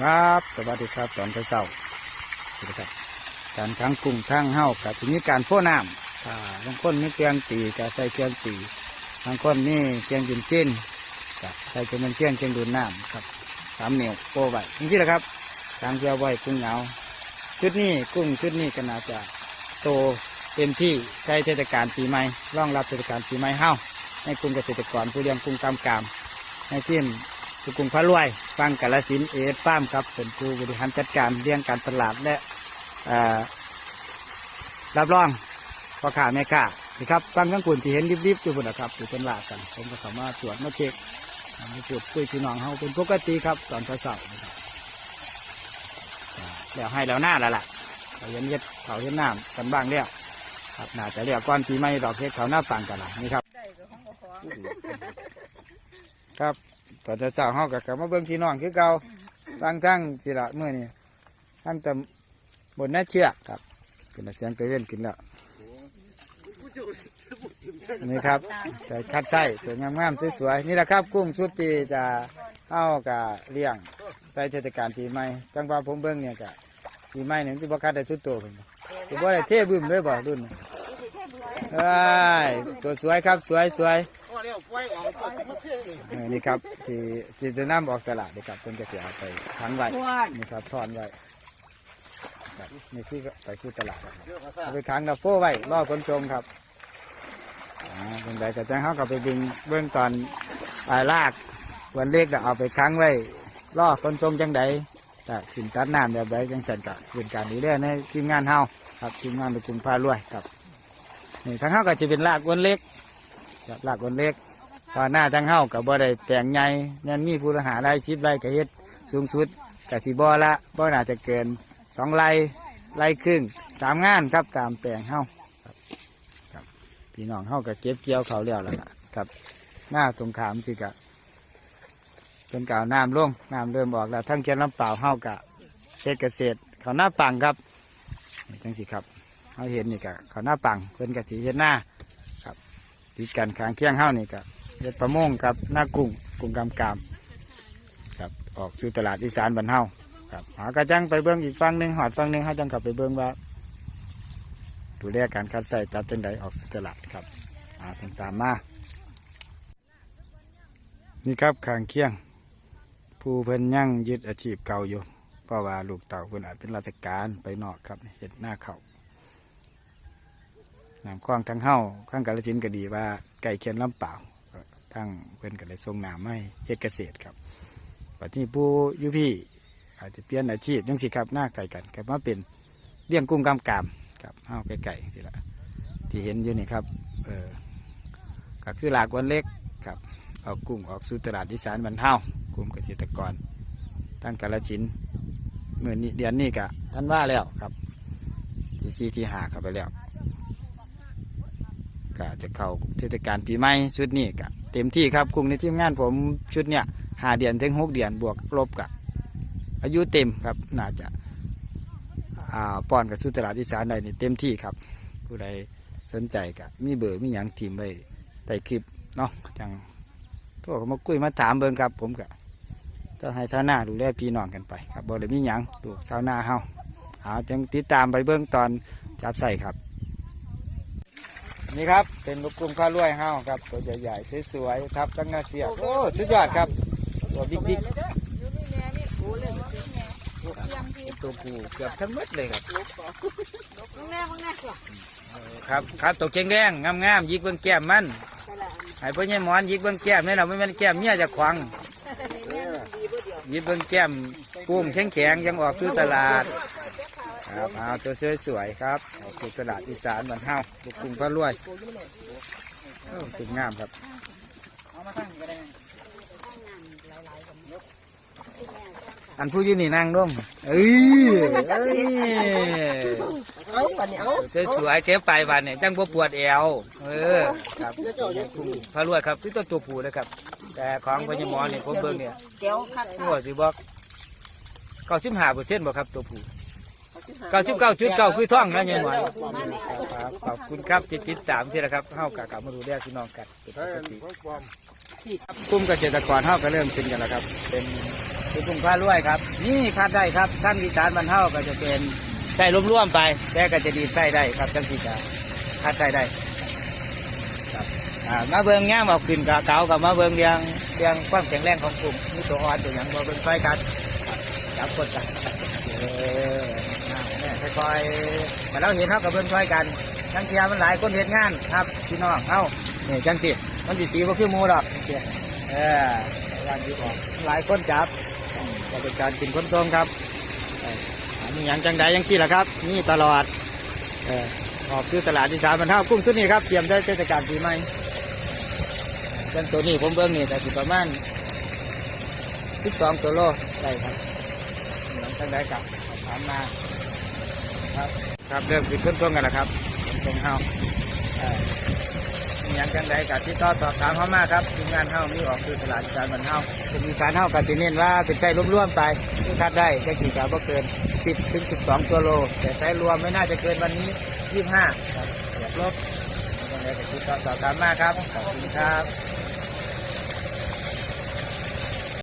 ครับ สวัสดีครับตอนเช้าสวัสดีครับการทั้งกุ้งทั้งเห่ากับทีนี้การโพ่น้ำถ้าบางคนมีเครื่องตีก็ใส่เครื่องตีบางคนนี่เครื่องดินจิ้นก็ใส่เครื่องเชี่ยงเครื่องดูน้ำครับสามเหนียวโปไว้จริงๆนะครับทางเพื่อไว้กุ้งเหงาชุดนี้กุ้งชุดนี้ก็น่าจะโตเต็มที่ใช้เทศกาลปีใหม่รองรับเทศกาลปีใหม่เฮ้าให้กลุ่มเกษตรกรผู้เลี้ยงกุ้งกำกามให้ทีม สุกุมพระรวยฟังกาลสินธุ์เอฟฟาร์มครับเป็นผู้บริหารจัดการเรื่องการตลาดและเอ่อรับรองพ่อค้าแม่ค้านี่ครับฟังทั้งคุณที่เห็นริบๆอยู่บนนะครับอยู่เป็นหลากกันผมก็สามารถตรวจมาเช็คมาพูดคุยพี่น้องเขาเป็นปกติครับตอนเช้าๆนะครับอ่าแล้วให้แล้วหน้าแล้วล่ะเขาเย็นเย็ดเขาเย็นน้ำกันบ้างแล้วครับน่าจะเรียกก้อนปีใหม่ดอกเฮ็ดเขาหน้าฟังกันละนี่ครับครับ ตอนเช้าๆเฮาก็กลับมาเบิ่งพี่น้องคือเก่าตั้งทั้งทีละมื้อนี้ทั้งแต่บนหน้าเชือกครับขึ้นมาเสียงตะเวนขึ้นแล้วนี่ครับแต่คัดไส้สวยงามๆสวยๆนี่แหละครับ กุ้งชุดตีจะเฮากับเลี้ยงใส่เทศกาลปีใหม่จังว่าผมเบิ่งเนี่ยก็ปีใหม่เนี่ยมันสิบ่คัดได้ชุดโตเพิ่นสิบ่ได้เทบึ้มเลยบ่รุ่นนี้เอ้ยตัวสวยครับสวยสวย ก็เรียกปล่อยออกไปมาเที่ยงนี่เออนี่ครับที่ที่จะนํออกตลาดนี่ครับเพิ่นจะเสียไปทั้งไว้ทวดนี่ครับทอนไว้ครับนี่คือไปซื้อตลาดครับเรื่องภาษาเอาไปค้างดับโฟ้ไว้รอคนชมครับอ่าเป็นใดก็จังเขาก็ไปดึงเบื้องตอนปลายลากวันเล็กก็เอาไปค้างไว้รอคนชมจังใดแต่สินตัดน้ำแบบใดจังสันก็เป็นการดีเด้อในทีมงานเฮาครับทีมงานลูกกรุงพารวยครับนี่ทั้งเฮาก็จะเป็นลากวันเล็ก ครับลากวันเล็กตอนหน้าทั้งเฮากับบ่ได้แปลงใหญ่นั่นมีผู้หาได้ชิบไรก็เฮ็ดสูงสุดกะสิบ่ละบ่น่าจะเกินสองไรไรครึ่งสามงานครับตามแปลงเฮาครับครับพี่น้องเฮาก็เก็บเกี่ยวเขาวแล้วล่ะล่ะครับหน้าตรงขามสิกะเป็นกล่าวน้ำลงน้ำเริ่มออกแล้ว ทั้งเขียนลำเปล่าเฮากะเฮ็ดเกษตรเขาหน้าปังครับจังสิครับเฮาเห็นนี่กะเขาหน้าปังเพิ่นกะสีเฮ็ดหน้า ติดกันข้างเคียงเฮานี่กะเฮ็ดประมงกับหน้ากุ้งกุ้งกำกามครับออกสู่ตลาดอีสานบ้านเฮาครับหากระจังไปเบิ้องอีกฝั่งหนึ่งหอดฝั่งหนึ่งเขาจังกลับไปเบิ้องว่าดูแลการคัดใส่จับจังใดออกสู่ตลาดครับอาตามตามมานี่ครับข้างเคียง ผู้เพิ่นยั่งยึดอาชีพเก่าอยู่เพราะว่าลูกเต่าเพิ่นอาจเป็นราชการไปนอกครับเห็ดหน้าเขา น้ำคลองทั้งเฮ้าข้างกาลสินก็ดีว่าไก่เคียนลำเปล่าทั้งเพิ่นก็เลยส่งน้ำให้เฮ็ดเกษตรครับปัจจุบันผู้ยุพี่อาจจะเปลี่ยนอาชีพยังสิครับหน้าไก่กันก็มาเป็นเลี้ยงกุ้งกำกามครับเฮาไก่ๆสิละที่เห็นอยู่นี่ครับเออก็คือหลากวันเล็กครับเอากุ้งออกสู่ตลาดอีสานบรรเทากลุ่มเกษตรกรตั้งกาลสินธุ์เมื่อนี้เดือนนี้ก็ท่านว่าแล้วครับที่ซีที่หาเข้าไปแล้ว ก็จะเข้าเทศกาลปีใหม่ชุดนี้ก็เต็มที่ครับกุ้งในทีมงานผมชุดเนี้ยหาเดือนถึงหกเดือนบวกลบกับอายุเต็มครับน่าจะอ่าป้อนกับสุตลาดอีสานได้นี่เต็มที่ครับ ผู้ใดสนใจก็มีเบอร์มีหยังทีมไว้ใต้คลิปเนาะจังทรเข้ามาคุยมาถามเบิ่งครับ ผมก็จะให้ชาวนาดูแลพี่น้องกันไปครับบ่ได้มีหยังดูชาวนาเฮาเอาจังติดตามไปเบิ่งตอนจับใส่ครับ นี่ครับเป็นลูกกุ้งข้าวรวยเฮาครับตัวใหญ่ๆสวยๆทับตั้งหน้าเสียบโอ้สุดยอดครับตัวบิ๊กๆอยู่นี่แม่นี่กูเลยสิแม่เตรียมที่ตัวผู้เกือบทั้งหมดเลยครับมึงแน่มึงแน่สิครับครับตัวเก่งแดงงามงามๆยิกเบิ้งแก้มมันแต่ละอันให้พ่อใหญ่หมอนยิกเบิ้งแก้มนี่เราไม่เป็นแก้มเมียจะขวางแม่มันดีบ่เดียวยิกเบิ้งแก้มกุ้งแข็งแข็งๆยังออกสู่ตลาด ครับเอาตัวสวยๆครับออกสู่ตลาดอีสานบ้านเฮาลูกกุ้งพระรวยโอ้สุดงามครับอันผู้อยืนนี่นางร่มเอ้ยเอ้ยเอาปันนี้เอาสวยๆเก็บไปวันเนี่ยจังบ่ปวดแอวเออครับพระรวยครับที่ตัวตัวผู้นะครับ แต่ของพญมอเนี่ยผมเบิ่งเนี่ยแก้วคักโอ้สิบอกเก้าสิบห้าเปอร์เซ็นต์บ่ครับตัวผู้ เก้าสิบเก้าจุดเก้าคือท่องนะยังหน่อยครับขอบคุณครับที่ติดตามที่นะครับเฮากะกลับมาดูแลพี่น้องกันเป็นปกติของปลอมกลุ่มเกษตรกรเฮาก็เริ่มเป็นกันแล้วครับ เป็นคือกุ้งพารวยครับ นี่คาดได้ครับขั้นวิจารณ์บรรเทาก็จะเป็นใส่ร่วมๆไปแต่ก็จะดีดใส่ได้ครับจังสีจะคาดได้ได้ครับอ่ามาเบิ่งย่ามเอาขึ้นกับเก่ากับมาเบิ่งเรียงเรียงความแข็งแรงของกลุ่มมีตัวอ่อนตัวหยังมาเบิ่งไฟกันจับกดกันเอออ่าเนี่ย คอยแต่เราเห็นเขากับเบิ่งไฟกันทั้งเทียมันหลายคนเห็นงานครับพี่น้องเอ้าเนี่ยจังสิมันสีสีว่าคือมูดอกจังสิเออวันที่บอกหลายคนจับก็เป็นการกินคนทรงครับเอ่อมีอย่างจังใดยังที่ละครับนี่ตลอดเออออกคือตลาดที่สามบรรเท่ากุ้งชุดนี้ครับเตรียมได้เทศกาลปีใหม่เจ้าตัวนี้ผมเบิ้งนี่แต่สิประมาณสิบสองตัวโลได้ครับหลังจังใดกับถามมา ครับครับเริ่มกินคนทรงกันแล้วครับคนทรงเฮาเอ่อมีอย่างจังใดกับที่ต่อสอบถามเขามาครับทีมงานเฮามีออกคือตลาดที่สามบรรเทาจะมีการเท่ากับที่เน้นว่าเป็นไส้ร่วมๆไปคัดได้แค่กี่กรัมก็เกิน 10ถึง12ตัวโล แต่ไส้รวมไม่น่าจะเกินวันนี้ 25ครับอยาลบยังไงก็ติดต่อสอบถามมาครับขอบคุณครับ